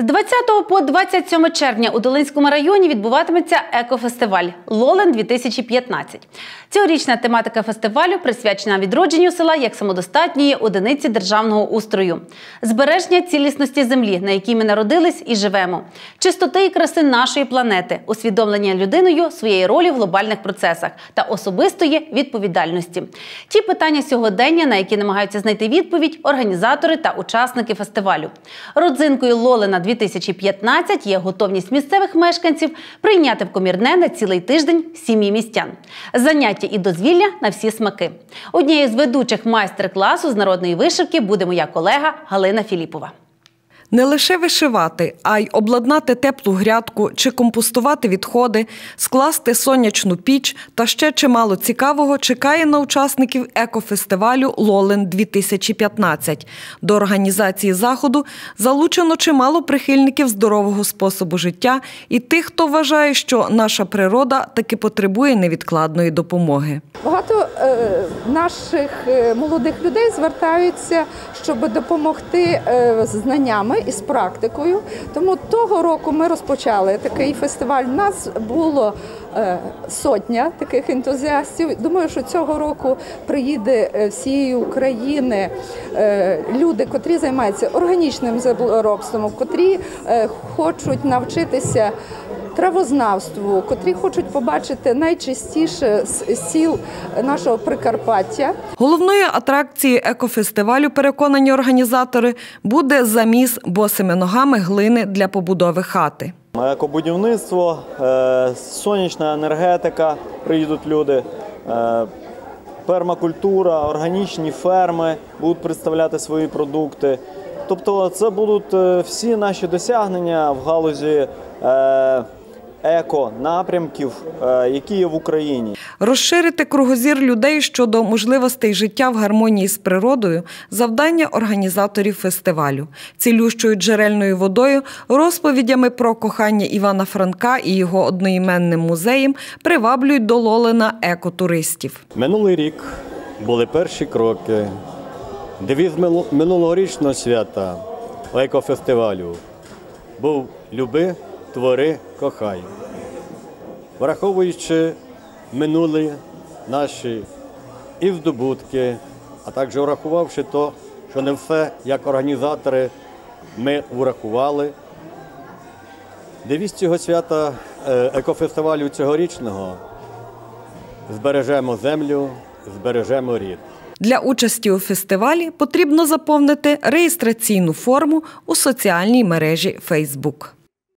З 20 по 27 червня у Долинському районі відбуватиметься екофестиваль Лолен 2015 Цьогорічна тематика фестивалю присвячена відродженню села як самодостатньої одиниці державного устрою, збереження цілісності землі, на якій ми народились і живемо, чистоти і краси нашої планети, усвідомлення людиною своєї ролі в глобальних процесах та особистої відповідальності. Ті питання сьогодення, на які намагаються знайти відповідь організатори та учасники фестивалю. Родзинкою Лолена 2015 є готовність місцевих мешканців прийняти в комірне на цілий тиждень сім'ї містян. Заняття і дозвілля на всі смаки. Однією з ведучих майстер-класу з народної вишивки буде моя колега Галина Філіпова. Не лише вишивати, а й обладнати теплу грядку чи компостувати відходи, скласти сонячну піч та ще чимало цікавого чекає на учасників екофестивалю Лолен 2015 До організації заходу залучено чимало прихильників здорового способу життя і тих, хто вважає, що наша природа таки потребує невідкладної допомоги. Багато наших е, молодих людей звертаються, щоб допомогти е, знаннями і з практикою. Тому того року ми розпочали такий фестиваль. У нас було е, сотня таких ентузіастів. Думаю, що цього року приїде е, всієї України е, люди, котрі займаються органічним землеробством, котрі хочуть навчитися. Травознавству, котрі хочуть побачити найчастіше з сіл нашого Прикарпаття. Головною атракцією екофестивалю, переконані організатори, буде заміс босими ногами глини для побудови хати. Екобудівництво, е, сонячна енергетика, приїдуть люди, е, пермакультура, органічні ферми будуть представляти свої продукти. Тобто, це будуть е, всі наші досягнення в галузі еко-напрямків, е, які є в Україні. Розширити кругозір людей щодо можливостей життя в гармонії з природою завдання організаторів фестивалю, цілющою джерельною водою, розповідями про кохання Івана Франка і його одноіменним музеєм приваблюють до Лолина екотуристів. Минулий рік були перші кроки. Девіз минулорічного свята екофестивалю був люби твори кохай. Враховуючи минулі наші і здобутки, а також врахувавши то, що не все як організатори ми врахували. Девіз цього свята е, екофестивалю цьогорічного збережемо землю, збережемо рід. Для участі у фестивалі потрібно заповнити реєстраційну форму у соціальній мережі Facebook.